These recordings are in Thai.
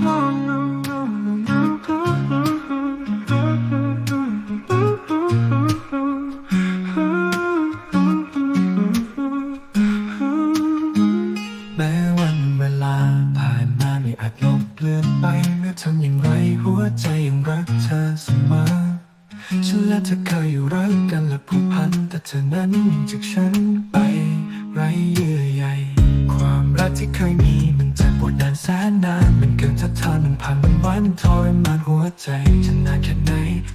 แมันเกินทัดทานมันพันมันไว้มันทรมานหัวใจจะนานแค่ไหน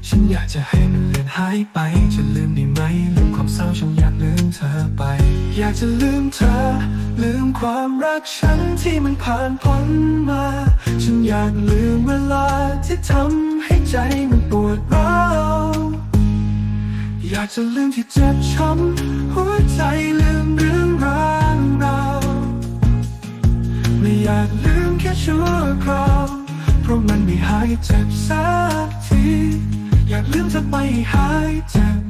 ฉันอยากจะให้มันเลือนหายไป จะลืมได้ไหมลืมความเศร้าฉันอยากลืมเธอไป อยากจะลืมเธอ ลืมความรักฉันที่มันผ่านพ้นมา ฉันอยากลืมเวลาที่ทำให้ใจมันปวดร้าวอยากจะลืมที่เจ็บช้ำหัวใจลืมเรื่องราวเราไม่อยากลืม ชั่วคราว เพราะมันไม่หายเจ็บสักที อยากลืมเธอไปให้หายเจ็บ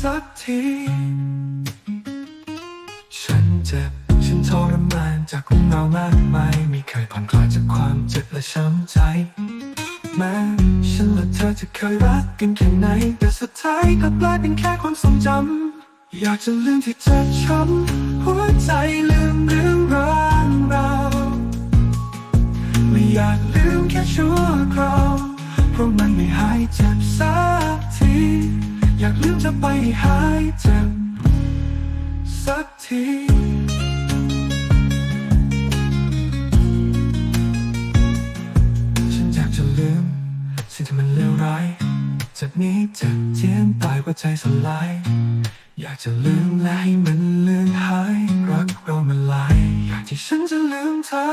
สักที ฉันเจ็บ ฉันทรมานจากของเรามากมายไม่เคยผ่อนคลายจากความเจ็บและช้ำใจ แม้ฉันและเธอจะเคยรักกันแค่ไหน แต่สุดท้ายกลับกลายเป็นแค่ความทรงจำ อยากจะลืมที่เจ็บช้ำหัวใจลืมเรื่องราว อยากลืมแค่ชั่วคราวเพราะมันไม่หายเจ็บสักที อยากลืมจะไปให้หายเจ็บสักทีฉันอยากจะลืมสิ่งที่มันเลวร้ายจากนี้จะเจียนตายว่าใจสลาย อยากจะลืมและให้มันเลือนหายรักเรามันลาย อยากที่ฉันจะลืมเธอ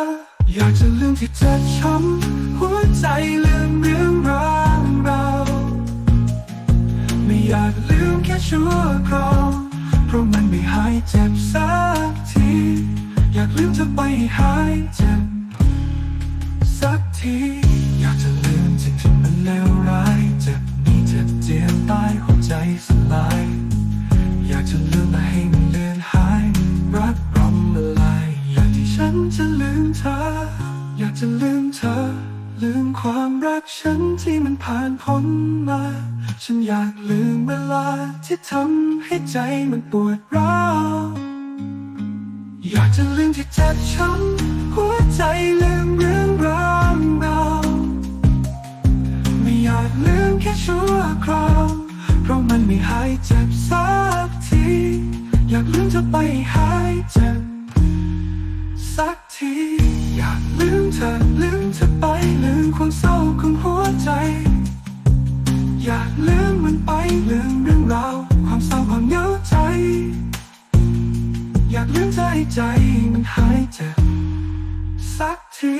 อยากจะลืมที่เจ็บช้ำหัวใจลืมเรื่องราวเรา ไม่อยากลืมแค่ชั่วคราวเพราะมันไม่หายเจ็บสักที อยากลืมเธอไปให้หายเจ็บสักที รักฉันที่มันผ่านพ้นมา ฉันอยากลืมเวลาที่ทำให้ใจมันปวดร้าวอยากจะลืมที่เจ็บช้ำหัวใจลืมเรื่องราวเราไม่อยากลืมแค่ชั่วคราว เพราะมันไม่หายเจ็บสักที อยากลืมจะไปให้หายเจ็บสักที อยากลืมเธอลืมเธอ ใจ อยากลืมมันไปลืมเรื่องราว ความเศร้าความเหงาใจ อยากลืมเธอให้ใจมันหายเจ็บสักที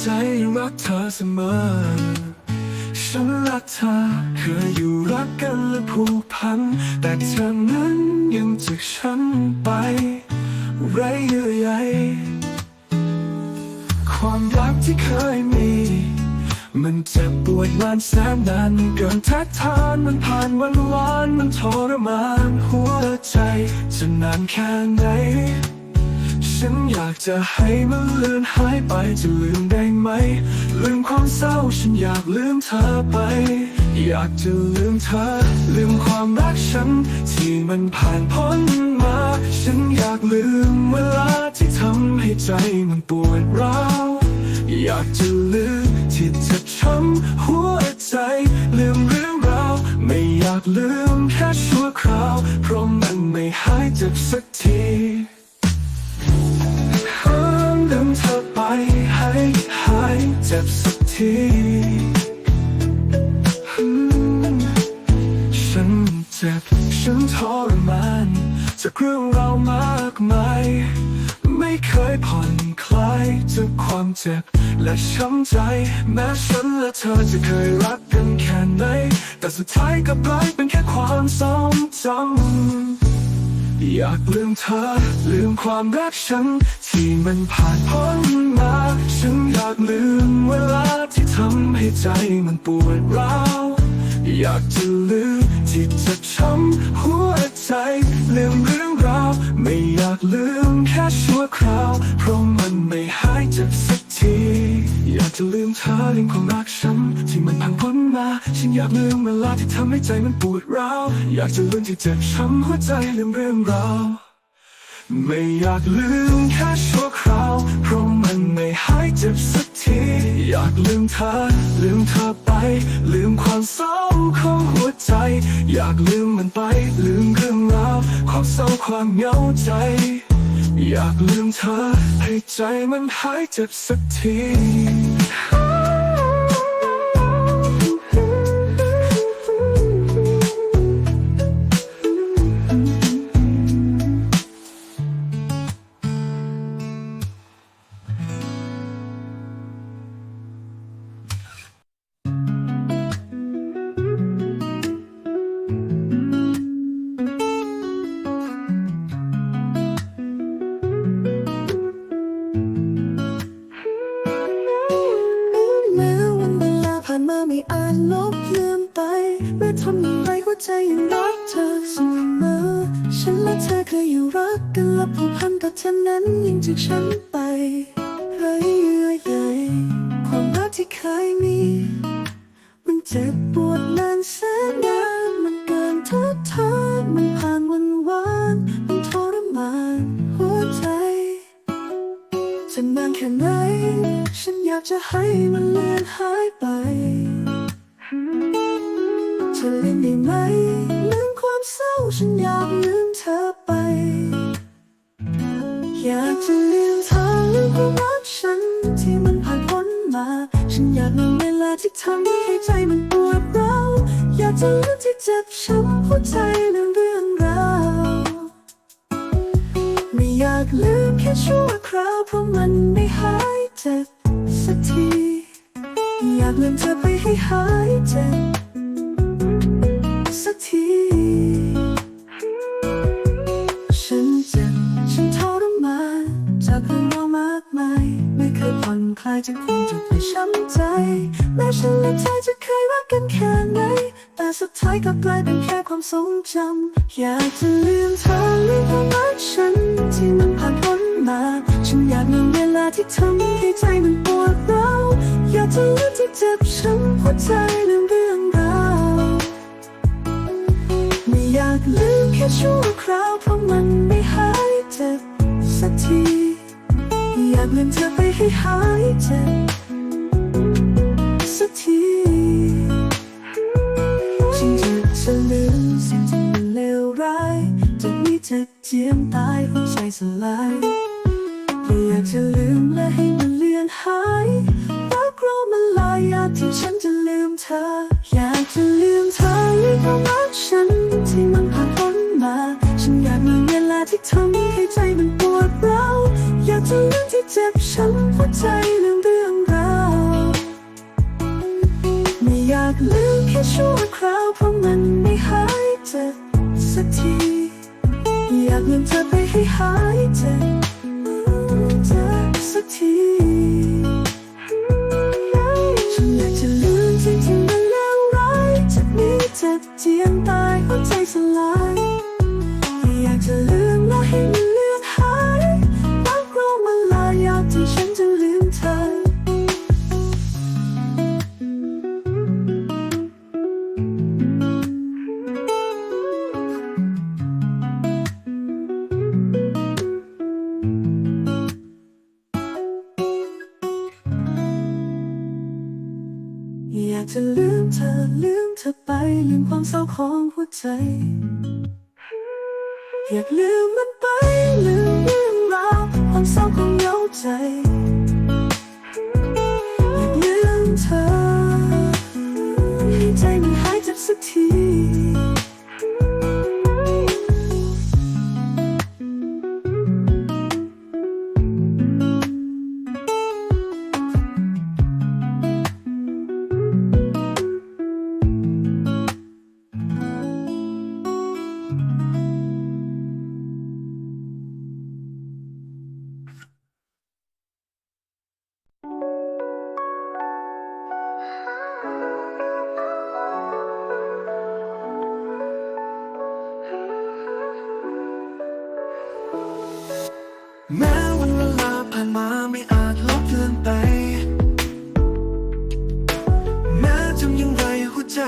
ใจรักเธอเสมอ ฉันรักเธอเคยอยู่รักกันและผูกพัน แต่เธอนั้นยังจากฉันไป ไรเยื่อใยความรักที่เคยมี มันเจ็บปวดนานแสนนานมันเกินทัดทานมันผ่านวันวานมันทรมานหัวใจจะนานแค่ไหน ฉันอยากจะให้มันเลือนหายไปจะลืมได้ไหม ลืมความเศร้าฉันอยากลืมเธอไป อยากจะลืมเธอ ลืมความรักฉัน ที่มันผ่านพ้นมา ฉันอยากลืมเวลาที่ทำให้ใจมันปวดร้าวอยากจะลืมที่จ็บช้ำหัวใจ ลืมเรื่องราวไม่อยากลืมแค่ชั่วคราว เพราะมันไม่หายเจ็บสักที อไปให้หายเจ็บสักทีฉันเจ็บฉันทรมานจากเรื่องราวมากมาย ไม่เคยผ่อนคลายจากความเจ็บ และช้ำใจ แม้ฉันและเธอจะเคยรักกันแค่ไหน แต่สุดท้ายกลับกลายเป็นแค่ความทรงจำ อยากลืมเธอ ลืมความรักฉัน ที่มันผ่านพ้นมา ฉันอยากลืมเวลาที่ทำให้ใจมันปวดร้าวอยากจะลืมที่จะช้ำหัวใจลืมเรื่องราว ไม่อยากลืมแค่ชั่วคราว เพราะมันไม่หายจ็บสัก ที อยากจะลืมเธอลืมความรักฉันที่มันผ่านพ้นมา ฉันอยากลืมเวลาที่ทำให้ใจมันปวดร้าว อยากจะลืมที่เจ็บช้ำหัวใจลืมเรื่องราว ไม่อยากลืมแค่ชั่วคราวเพราะมันไม่หายเจ็บสักที อยากลืมเธอลืมเธอไป ลืมความเศร้าของหัวใจ อยากลืมมันไป ลืมเรื่องราวความเศร้าความเหงาใจ อยากลืมเธอ ให้ใจมันหายเจ็บสักที ผ่านมาไม่อาจลบลืมไปเมื่อทำอย่างไรหัวใจยังรักเธอเสมอฉันและเธอเคยอยู่รักกันและผูกพันกับเธอนั้นยิ่งจากฉันไปเรื่อยๆเลยความรักที่เคยมี มันเจ็บปวดนะ จะนานแค่ไหน ฉันอยากจะให้มันเลือนหายไปจะลืมได้ไหมลืมความเศร้าฉันอยากลืมเธอไป อยากจะลืมเธอลืมความรักฉันที่มันผ่านพ้นมา ฉันอยากลืมเวลาที่ทำให้ใจมันปวดร้าวอยากจะลืมที่เจ็บช้ำหัวใจลืมเรื่อง อยากลืมแค่ชั่วคราวเพราะมันไม่หายเจ็บสักที อยากลืมเธอไปให้หายเจ็บสักที เคยผ่อนคลายจากความเจ็บที่ช้ำใจ แม้ฉันและเธอจะเคยรักกันแค่ไหน แต่สุดท้ายกลับกลายเป็นแค่ความทรงจำ อยากจะลืมเธอลืมความรักฉันที่มันผ่านพ้นมา ฉันอยากลืมเวลาที่ทำให้ใจมันปวดร้าวอยากจะลืมที่เจ็บช้ำหัวใจลืมเรื่องราวไม่อยากลืมแค่ชั่วคราวเพราะมันไม่หายเจ็บสักที อยากลืมเธอไปให้หายเจ็บสักทีฉันจะจะลืมสิ่งที่มันเลวร้ายจะมีเจ็บเจียมตายหัวใจสลายไม่อยากจะลืมและให้มันเลือนหายรักเรามันลายอยากที่ฉันจะลืมเธอ อยากจะลืมเธอลืมความรักฉันที่มันผ่านพ้นมา ฉันอยากลืมเวลาที่ทำให้ใจมันปวดร้าว อยากจะลืมที่เจ็บช้ำหัวใจลืมเรื่องราวไม่อยากลืมแค่ชั่วคราวเพราะมันไม่หายเจ็บสักทีอยากลืมเธอไปให้หายเจ็บเจ็บสักทีฉันอยากจะลืมสิ่งที่มันเลวร้ายจากนี้เจ็บเจียนตายหัวใจสลาย ความเศร้าของหัวใจ อยากลืมมันไปลืมเรื่องราวความเศร้าของเหงาใจ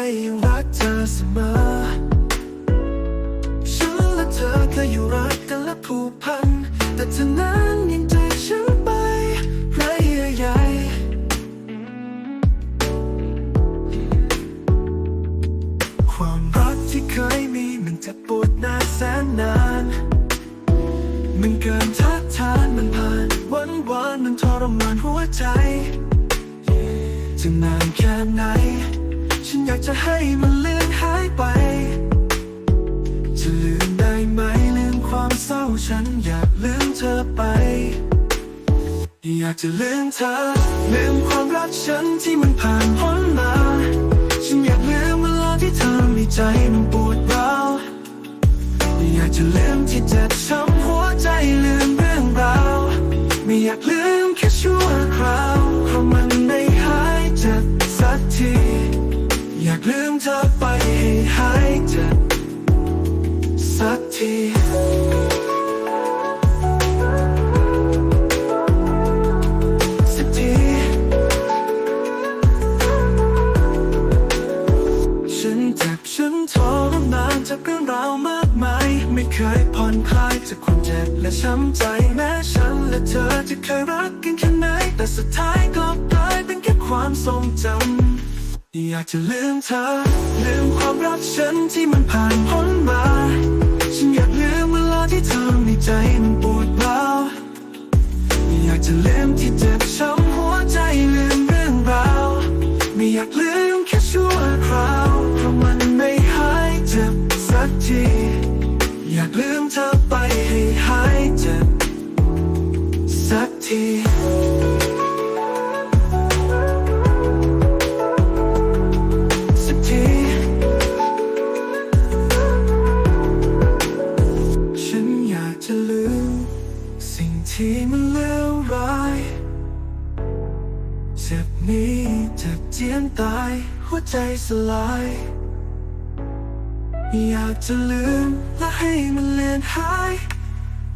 รักเธอเสมอ ฉันและเธอเคยอยู่รักกันและผูกพัน แต่เธอนั้นยังจากฉันไปไรเยื่อใยความรักที่เคยมีมันจะปวดนานแสนนาน มันเกินทัดทานมันผ่านวันวานมันทรมานหัวใจ จะนานแค่ไหน ฉันอยากจะให้มันเลือนหายไป จะลืมได้ไหมลืมความเศร้าฉันอยากลืมเธอไป อยากจะลืมเธอ ลืมความรักฉันที่มันผ่านพ้นมา ฉันอยากลืมเวลาที่เธอมีใจมันปวดร้าวอยากจะลืมที่เจ็ ทีสักที ฉันเจ็บฉันทรมานจากเรื่องราวมากมาย ไม่เคยผ่อนคลายจากความเจ็บและช้ำใจแม้ฉันและเธอจะเคยรักกันแค่ไหน แต่สุดท้ายก็กลายเป็นแค่ความทรงจำอยากจะลืมเธอ ลืมความรักฉันที่มันผ่านพ้นมา ที่เธอมีใจมันปวดร้าวอยากจะลืมที่เจ็บช้ำหัวใจลืมเรื่องราวไม่อยากลืมแค่ชั่วคราวเพราะมันไม่หายเจ็บสักที อยากลืมเธอไปให้หายเจ็บสักที จ็บนี้เจ็บเจียนตาย หัวใจสลาย อยากจะลืมและให้มันเลือนหาย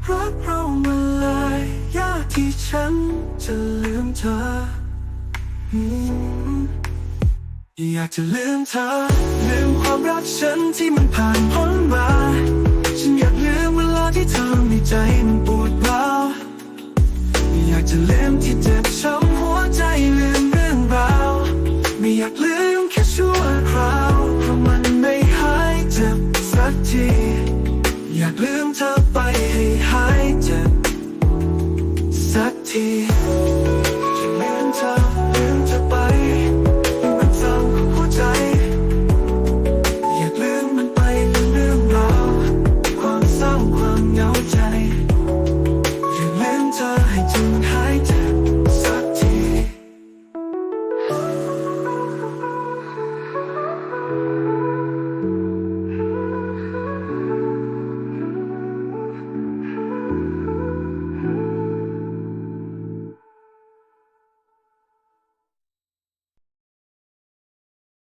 รักเรามันลายยากที่ฉันจะลืมเธออืมอยากจะลืมเธอ ลืมความรักฉันที่มันผ่านพ้นมา ฉันอยากลืมเวลาที่เธอมีใจมันปวด